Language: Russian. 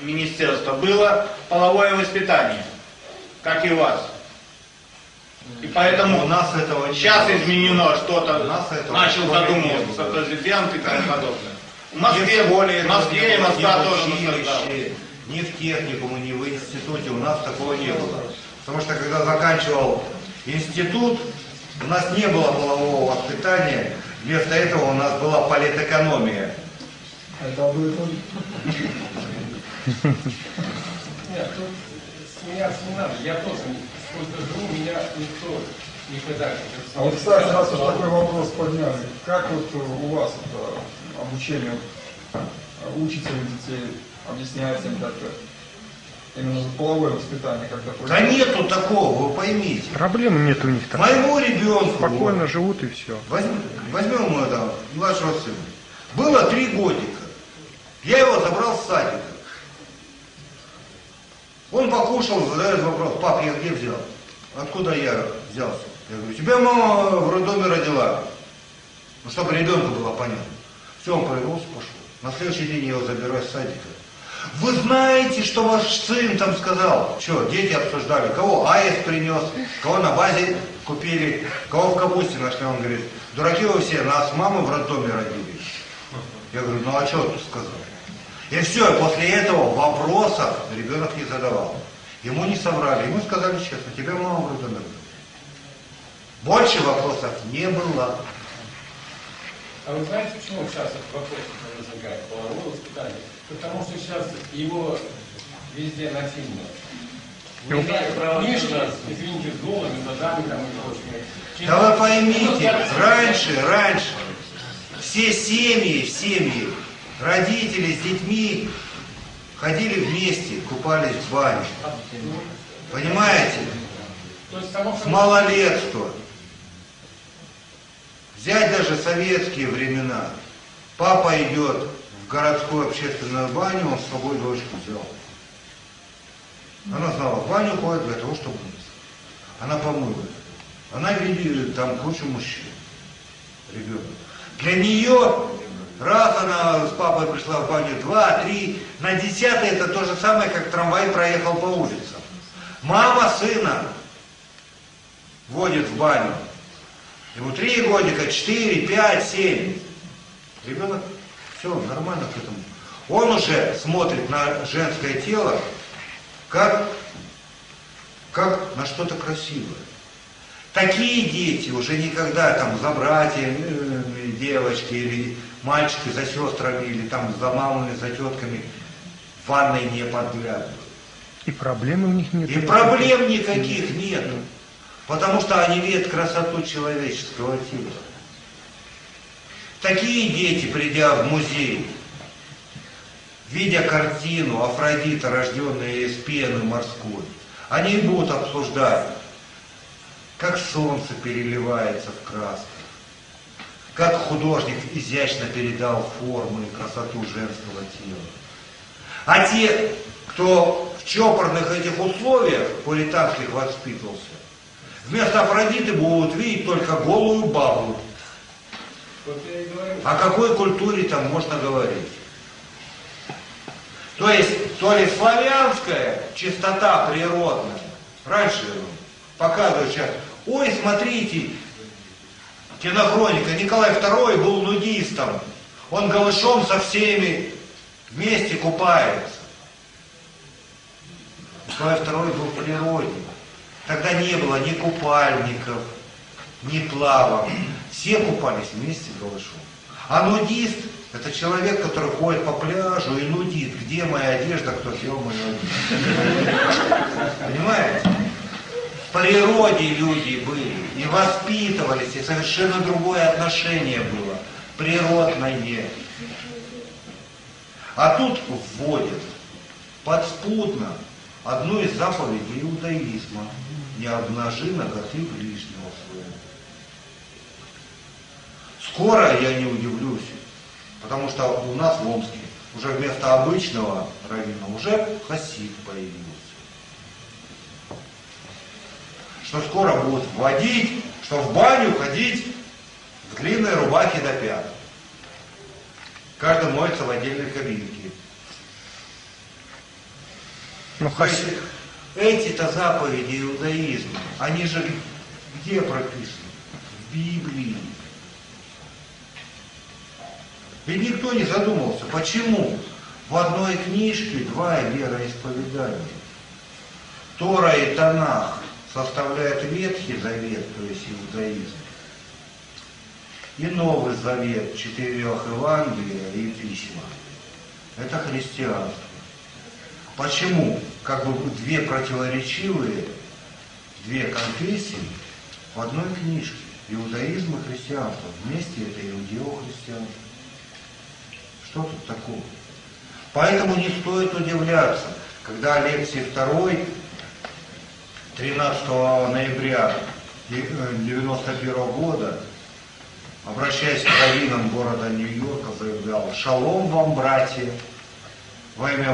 министерства было половое воспитание, как и у вас. И поэтому У нас этого не сейчас было. изменено что-то, начал задумываться президент и тому подобное. В Москве, в школе в Москве и Москва тоже ни в насаждала. училище, Ни в техникуме, ни в институте у нас такого не было. Потому что когда заканчивал институт, у нас не было полового воспитания, вместо этого у нас была политэкономия. Это же. Нет, тут смеяться не надо. Я тоже, сколько живу, меня никто никогда не А вот, кстати, раз уж такой вопрос подняли, как вот э, у вас это обучение э, учите вы детей, объясняете им как-то именно половое воспитание как-то Да нету такого, вы поймите. Проблем нет у них так. Моему ребенку Спокойно живут и все. Возьмем, возьмем мы там, младшего сына. Было три годика. Я его забрал с садика. Он покушал, задает вопрос, пап, я где взял? Откуда я взялся? Я говорю, тебя мама в роддоме родила. Ну, чтобы ребенку было понятно. Все, он повернулся, пошел. На следующий день я его забираю с садика. Вы знаете, что ваш сын там сказал? Что, дети обсуждали, кого аист принес, кого на базе купили, кого в капусте нашли. Он говорит, дураки вы все, нас мамы в роддоме родили. Я говорю, ну а что ты сказал? И все, и после этого вопросов ребенок не задавал. Ему не соврали, ему сказали честно, тебя мама в роддоме родила. Больше вопросов не было. А вы знаете, почему сейчас этот вопрос возникает? Половое воспитание. Потому что сейчас его везде насильно. Ну, Книжки, извините, с голыми задами там и прочими. Да вы поймите, раньше, раньше, все семьи, семьи, родители с детьми ходили вместе, купались в бане. Понимаете? С малолетства. Взять даже советские времена. Папа идет в городскую общественную баню, он с собой дочку взял. Она знала, в баню ходит для того, чтобы мыться. Она помыла. Она видит там кучу мужчин. Ребенок. Для нее, раз она с папой пришла в баню, два, три, на десятый это то же самое, как трамвай проехал по улицам. Мама сына водит в баню. Ему три годика, четыре, пять, семь. Ребенок, все, нормально к этому. Он уже смотрит на женское тело, как, как на что-то красивое. Такие дети уже никогда там за братьями, э, девочки или мальчики за сестрами или там за мамами, за тетками в ванной не подглядывают. И проблем у них нет. И проблем никаких нет. Потому что они видят красоту человеческого тела. Такие дети, придя в музей, видя картину Афродита, рожденная из пены морской, они будут обсуждать, как солнце переливается в красках, как художник изящно передал форму и красоту женского тела. А те, кто в чопорных этих условиях пуританских воспитывался, вместо Афродиты будут видеть только голую бабу. О какой культуре там можно говорить? То есть, то ли славянская чистота природная, раньше показывают сейчас, ой, смотрите, кинохроника, Николай II был нудистом, он голышом со всеми вместе купается. Николай II был природник. Тогда не было ни купальников, ни плавок. Все купались вместе голышом. А нудист – это человек, который ходит по пляжу и нудит. Где моя одежда, кто съел мою одежду? Понимаете? Природе люди были и воспитывались, и совершенно другое отношение было. Природное. А тут вводят подспудно одну из заповедей иудаизма. Не обнажи ноготы ближнего своего. Скоро я не удивлюсь, потому что у нас в Омске уже вместо обычного равина уже хасид появился. Что скоро будут вводить, что в баню ходить в длинной рубахе до пят. Каждый моется в отдельной кабинке. Ну, есть Эти-то заповеди иудаизма, они же где прописаны? В Библии. И никто не задумался, почему в одной книжке два вероисповедания. Тора и Танах составляют Ветхий Завет, то есть иудаизм. И Новый Завет, четырех Евангелия и письма. Это христианство. Почему? Как бы две противоречивые, две конфессии в одной книжке. Иудаизм и христианство. Вместе это иудео-христианство. Что тут такого? Поэтому не стоит удивляться, когда Алексий II 13 ноября 1991 года, обращаясь к раввинам города Нью-Йорка, заявлял «Шалом вам, братья, во имя